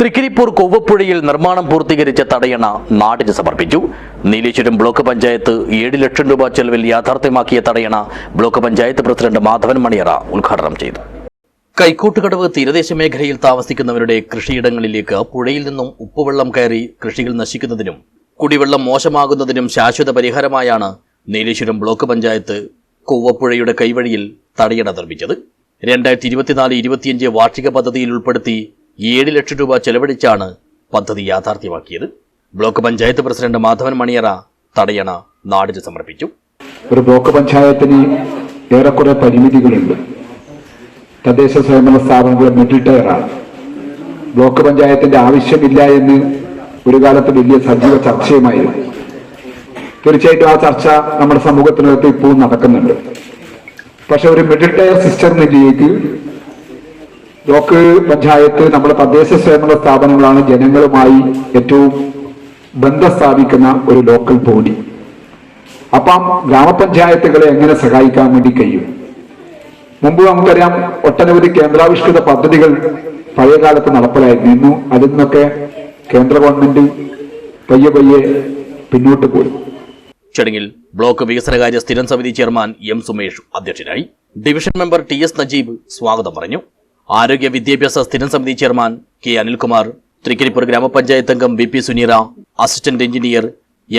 തൃക്കരിപ്പൂർ കൊവ്വപ്പുഴയിൽ നിർമ്മാണം പൂർത്തീകരിച്ച തടയണ നാടിന് സമർപ്പിച്ചു. നീലേശ്വരം ബ്ലോക്ക് പഞ്ചായത്ത് ഏഴ് ലക്ഷം രൂപ ചെലവിൽ യാഥാർത്ഥ്യമാക്കിയ തടയണ ബ്ലോക്ക് പഞ്ചായത്ത് പ്രസിഡന്റ് മാധവൻ മണിയറ ഉദ്ഘാടനം ചെയ്തു. കൈക്കോട്ടുകടവ് തീരദേശ മേഖലയിൽ താമസിക്കുന്നവരുടെ കൃഷിയിടങ്ങളിലേക്ക് പുഴയിൽ നിന്നും ഉപ്പുവെള്ളം കയറി കൃഷികൾ നശിക്കുന്നതിനും കുടിവെള്ളം മോശമാകുന്നതിനും ശാശ്വത പരിഹാരമായാണ് നീലേശ്വരം ബ്ലോക്ക് പഞ്ചായത്ത് കൊവ്വപ്പുഴയുടെ കൈവഴിയിൽ തടയണ നിർമ്മിച്ചത്. രണ്ടായിരത്തി ഇരുപത്തിനാല് ഇരുപത്തിയഞ്ച് വാർഷിക പദ്ധതിയിൽ ഉൾപ്പെടുത്തി ഏഴ് ലക്ഷം രൂപ ചെലവഴിച്ചാണ് പദ്ധതി യാഥാർത്ഥ്യമാക്കിയത്. ബ്ലോക്ക് പഞ്ചായത്ത് പ്രസിഡന്റ് മാധവൻ മണിയറ തടയണ നാടിന് സമർപ്പിച്ചു. ഒരു ബ്ലോക്ക് പഞ്ചായത്തിന് ഏറെക്കുറെ പരിമിതികളുണ്ട്. തദ്ദേശ സ്വയംഭരണ സ്ഥാപനങ്ങൾ മിഡിൽ ടയറാണ് ബ്ലോക്ക് പഞ്ചായത്തിന്റെ ആവശ്യമില്ല എന്ന് ഒരു കാലത്ത് വലിയ സജീവ ചർച്ചയുമായിരുന്നു. തീർച്ചയായിട്ടും ആ ചർച്ച നമ്മുടെ സമൂഹത്തിനകത്ത് ഇപ്പോഴും നടക്കുന്നുണ്ട്. പക്ഷെ ഒരു മിഡിൽ ടയർ സിസ്റ്റം നിലയിലേക്ക് ബ്ലോക്ക് പഞ്ചായത്ത് നമ്മുടെ തദ്ദേശ സ്വയംഭരണ സ്ഥാപനങ്ങളാണ് ജനങ്ങളുമായി ഏറ്റവും ബന്ധം സ്ഥാപിക്കുന്ന ഒരു ലോക്കൽ ബോഡി. അപ്പം ഗ്രാമപഞ്ചായത്തുകളെ എങ്ങനെ സഹായിക്കാൻ വേണ്ടി കഴിയും? മുമ്പ് നമുക്കറിയാം ഒട്ടനവധി കേന്ദ്രാവിഷ്കൃത പദ്ധതികൾ പഴയ കാലത്ത് നടപ്പിലായിരുന്നു അതിൽ നിന്നൊക്കെ കേന്ദ്ര ഗവൺമെന്റ് പയ്യെ പയ്യെ പിന്നോട്ട് പോയി ചടങ്ങിൽ ബ്ലോക്ക് വികസനകാര്യ സ്ഥിരം സമിതി ചെയർമാൻ എം സുമേഷ് അധ്യക്ഷനായി. Division member T S Najeeb സ്വാഗതം പറഞ്ഞു. ആരോഗ്യ വിദ്യാഭ്യാസ സ്ഥിരം സമിതി ചെയർമാൻ കെ അനിൽകുമാർ തൃക്കരിപ്പൂർ ഗ്രാമപഞ്ചായത്ത് അംഗം B P Suneera assistant engineer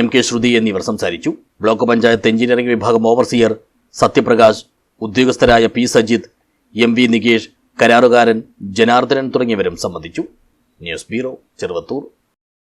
M K Shruthi എന്നിവർ സംസാരിച്ചു. ബ്ലോക്ക് പഞ്ചായത്ത് എഞ്ചിനീയറിംഗ് വിഭാഗം overseer Sathyaprakash ഉദ്യോഗസ്ഥരായ P Sajith M V Nikesh കരാറുകാരൻ ജനാർദ്ദനൻ തുടങ്ങിയവരും സംബന്ധിച്ചു. News bureau Cheruvathur.